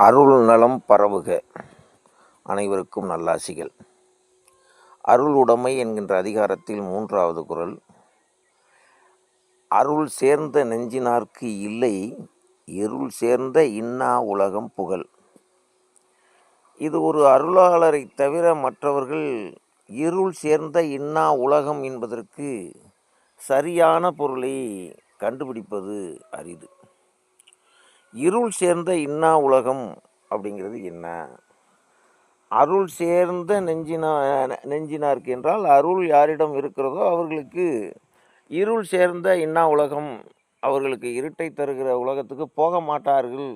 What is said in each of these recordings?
அருள் நலம் பரவுக. அனைவருக்கும் நல்லாசிகள். அருள் உடைமை என்கின்ற அதிகாரத்தில் மூன்றாவது குரல். அருள் சேர்ந்த நெஞ்சினார்க்கு இல்லை இருள் சேர்ந்த இன்னா உலகம் புகழ். இது ஒரு அருளாளரை தவிர மற்றவர்கள் இருள் சேர்ந்த இன்னா உலகம் என்பதற்கு சரியான பொருளை கண்டுபிடிப்பது அரிது. இருள் சேர்ந்த இன்னா உலகம் அப்படிங்கிறது என்ன? அருள் சேர்ந்த நெஞ்சினா நெஞ்சினார்க்கு என்றால் அருள் யாரிடம் இருக்கிறதோ அவர்களுக்கு இருள் சேர்ந்த இன்னா உலகம் அவர்களுக்கு இருட்டை தருகிற உலகத்துக்கு போக மாட்டார்கள்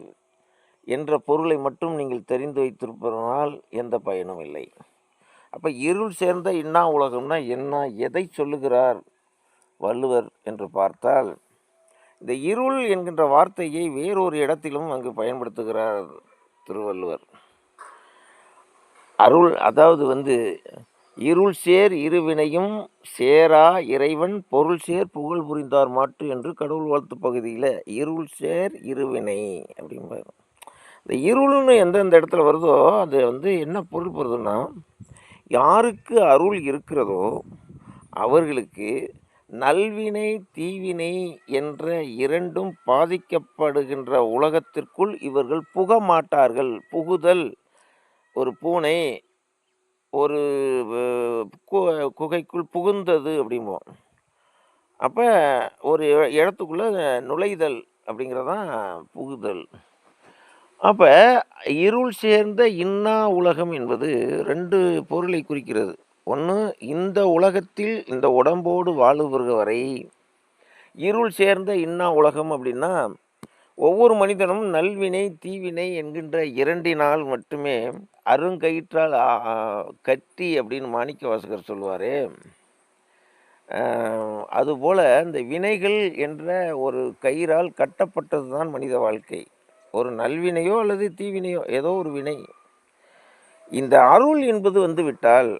என்ற பொருளை மட்டும் நீங்கள் தெரிந்து வைத்திருப்பதனால் எந்த பயனும் இல்லை. அப்போ இருள் சேர்ந்த இன்னா உலகம்னா என்ன? எதை சொல்லுகிறார் வள்ளுவர் என்று பார்த்தால் இந்த இருள் என்கின்ற வார்த்தையை வேறொரு இடத்திலும் அங்கு பயன்படுத்துகிறார் திருவள்ளுவர். அருள் அதாவது வந்து இருள் சேர் இருவினையும் சேரா இறைவன் பொருள் சேர் புகழ் புரிந்தார் மாட்டு என்று கடவுள் வாழ்த்து பகுதியில் இருள் சேர் இருவினை அப்படிம்பாரு. இந்த இருள்னு எந்தெந்த இடத்துல வருதோ அது வந்து என்ன பொருள் வருதுன்னா யாருக்கு அருள் இருக்கிறதோ அவர்களுக்கு நல்வினை தீவினை என்ற இரண்டும் பாதிக்கப்படுகின்ற உலகத்திற்குள் இவர்கள் புக மாட்டார்கள். புகுதல் ஒரு பூனை ஒரு கு- குகைக்குள் புகுந்தது அப்படிம்போம். அப்போ ஒரு இடத்துக்குள்ளே நுழைதல் அப்படிங்கிறதான் புகுதல். அப்போ இருள் சேர்ந்த இன்னா உலகம் என்பது ரெண்டு பொருளை குறிக்கிறது. ஒன்று இந்த உலகத்தில் இந்த உடம்போடு வாழுகிற வரை இருள் சேர்ந்த இன்னா உலகம் அப்படின்னா ஒவ்வொரு மனிதனும் நல்வினை தீவினை என்கின்ற இரண்டினால் மட்டுமே அருங்கயிற்றால் கட்டி அப்படின்னு மாணிக்க வாசகர் சொல்லுவார். அதுபோல் இந்த வினைகள் என்ற ஒரு கயிறால் கட்டப்பட்டது தான் மனித வாழ்க்கை. ஒரு நல்வினையோ அல்லது தீவினையோ ஏதோ ஒரு வினை. இந்த அருள் என்பது வந்து விட்டால்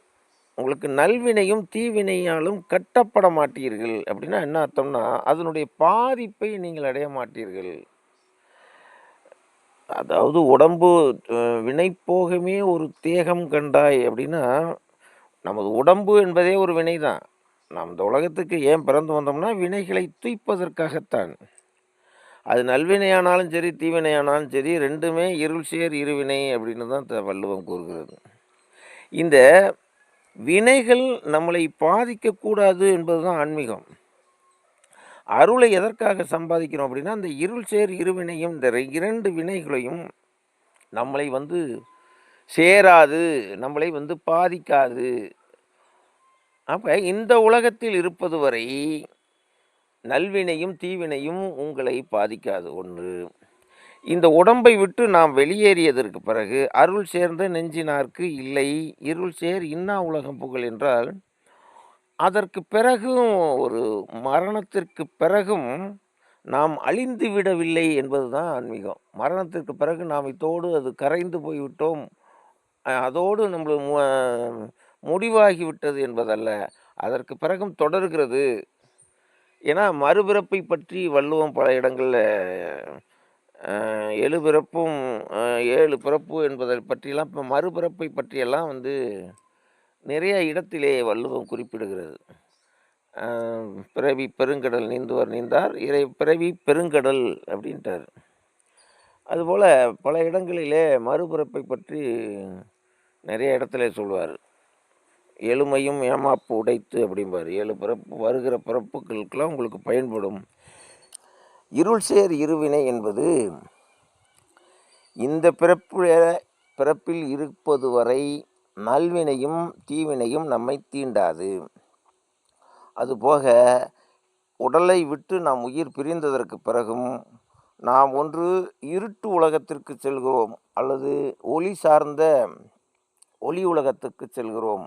உங்களுக்கு நல்வினையும் தீவினையாலும் கட்டப்பட மாட்டீர்கள். அப்படின்னா என்ன அர்த்தம்னா அதனுடைய பாதிப்பை நீங்கள் அடைய மாட்டீர்கள். அதாவது உடம்பு வினைப்போகமே ஒரு தேகம் கண்டாய் அப்படின்னா நமது உடம்பு என்பதே ஒரு வினை தான் நாம் இந்த உலகத்துக்கு ஏன் பிறந்து வந்தோம்னா வினைகளை தூய்ப்பதற்காகத்தான். அது நல்வினையானாலும் சரி தீவினையானாலும் சரி ரெண்டுமே இருள் சேர் இருவினை அப்படின்னு தான் த- வள்ளுவம் கூறுகிறது. இந்த வினைகள் நம்மளை பாதிக்கக்கூடாது என்பது தான் ஆன்மீகம். அருளை எதற்காக சம்பாதிக்கிறோம் அப்படின்னா அந்த இருள் சேர் இருவினையும் இந்த இரண்டு வினைகளையும் நம்மளை வந்து சேராது நம்மளை வந்து பாதிக்காது. அப்போ இந்த உலகத்தில் இருப்பது வரை நல்வினையும் தீவினையும் உங்களை பாதிக்காது. ஒன்று. இந்த உடம்பை விட்டு நாம் வெளியேறியதற்கு பிறகு அருள் சேர்ந்த நெஞ்சினார்க்கு இல்லை. இருள் சேர் இன்னா உலகம் புகழ் என்றால் அதற்கு பிறகும் ஒரு மரணத்திற்கு பிறகும் நாம் அழிந்து விடவில்லை என்பதுதான் ஆன்மீகம். மரணத்திற்கு பிறகு நாம் இதோடு அது கரைந்து போய்விட்டோம். அதோடு நம்மள மு- முடிவாகிவிட்டது என்பதல்ல. அதற்கு பிறகும் தொடர்கிறது. ஏன்னா மறுபிறப்பை பற்றி வள்ளுவம் பல இடங்களில் ஏழு பிறப்பும் ஏழு பிறப்பு என்பதை பற்றியெல்லாம் இப்போ மறுபிறப்பை பற்றியெல்லாம் வந்து நிறைய இடத்திலே வள்ளுவம் குறிப்பிடுகிறது. பிறவி பெருங்கடல் நீந்துவர் நீந்தார் இறை பிறவி பெருங்கடல் அப்படின்ட்டார் அதுபோல் பல இடங்களிலே மறுபிறப்பை பற்றி நிறைய இடத்துல சொல்லுவார் எளுமையும் ஏமாப்பு உடைத்து அப்படிம்பார். ஏழு பிறப்பு வருகிற பிறப்புகளுக்கெல்லாம் உங்களுக்கு பயன்படும். இருள் சேர் இருவினை என்பது இந்த பிறப்பு பிறப்பில் இருப்பது வரை நல்வினையும் தீவினையும் நம்மை தீண்டாது. அதுபோக உடலை விட்டு நாம் உயிர் பிரிந்ததற்கு பிறகும் நாம் ஒன்று இருட்டு உலகத்திற்கு செல்கிறோம் அல்லது ஒளி சார்ந்த ஒளி உலகத்துக்கு செல்கிறோம்.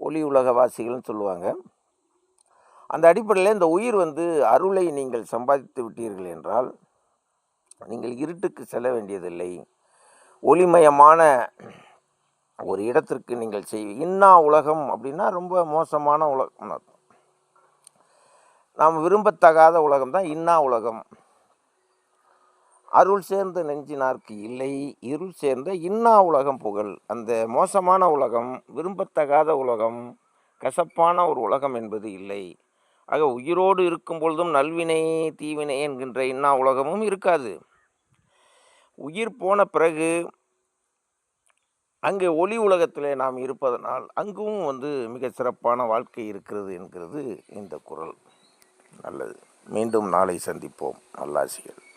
ஒளி உலகவாசிகள்னு சொல்லுவாங்க. அந்த அடிப்படையில் இந்த உயிர் வந்து அருளை நீங்கள் சம்பாதித்து விட்டீர்கள் என்றால் நீங்கள் இருட்டுக்கு செல்ல வேண்டியதில்லை. ஒளிமயமான ஒரு இடத்திற்கு நீங்கள் செய் இன்னா உலகம் அப்படின்னா ரொம்ப மோசமான உலகம். நாம் விரும்பத்தகாத உலகம் தான் இன்னா உலகம். அருள் சேர்ந்த நெஞ்சினார்க்கு இல்லை. இருள் சேர்ந்த இன்னா உலகம் புகழ். அந்த மோசமான உலகம் விரும்பத்தகாத உலகம் கசப்பான ஒரு உலகம் என்பது இல்லை. ஆக உயிரோடு இருக்கும் பொழுதும் நல்வினை தீவினை என்கின்ற இன்னா உலகமும் இருக்காது. உயிர் போன பிறகு அங்கே ஒளி உலகத்திலே நாம் இருப்பதனால் அங்கும் வந்து மிக சிறப்பான வாழ்க்கை இருக்கிறது என்கிறது இந்த குரல். நல்லது. மீண்டும் நாளை சந்திப்போம். நல்லாசிகள்.